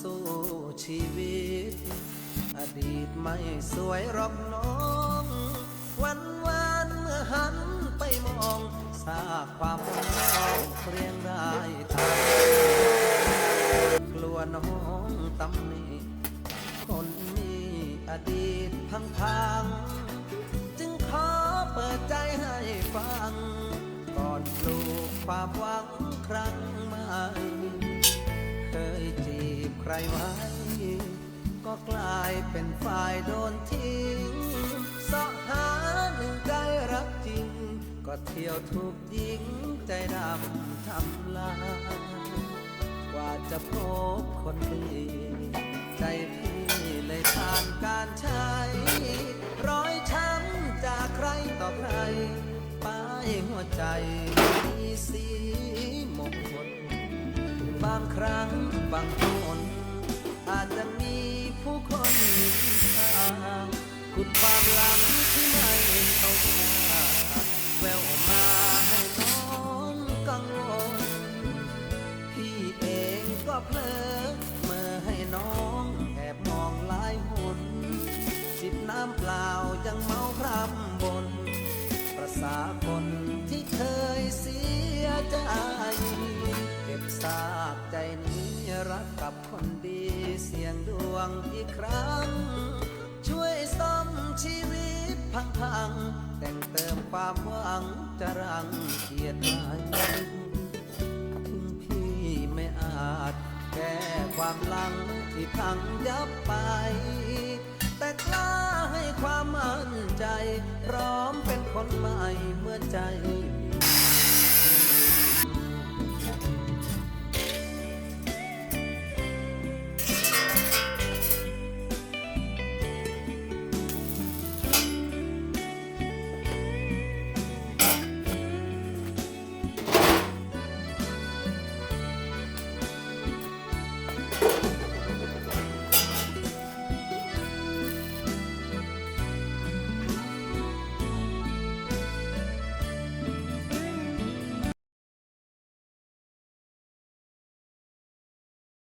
สู้ชีวิต อดีตไม่สวยรอกน้อง วันวานเมื่อหันไปมองซาความมนน้องเรียงได้ตามกลัวน้องตำหนิคนมีอดีตพังพังจึงขอเปิดใจให้ฟัง ก่อนปลูกความหวังครั้งใหม่ รไว้ ก็กลายเป็นฝ่ายโดนทิ้งเสาะหาหนึ่งใจรักจริง ก็เที่ยวถูกยิงใจดำทำลายกว่าจะพบคนดีใจพี่เลยผ่านการใช้รอยช้ำจากใครต่อใคร ป้ายหัวใจมีสีมงคลบางครั้งบางคน เพลอเมื่อให้น้องแอบมองหลายหุนจิบน้ำเปล่ายังเมาพร่ำบน ประสาคนที่เคยเสียใจ เก็บซากใจนี้รักกับคนดีเสียงดวงอีกครั้ง ช่วยซ่อมชีวิตพังๆแต่งเติมความหวังจะรังเกียรติถึ ความหลังที่พังยับไป แต่กล้าให้ความมั่นใจ พร้อมเป็นคนใหม่เมื่อใจมี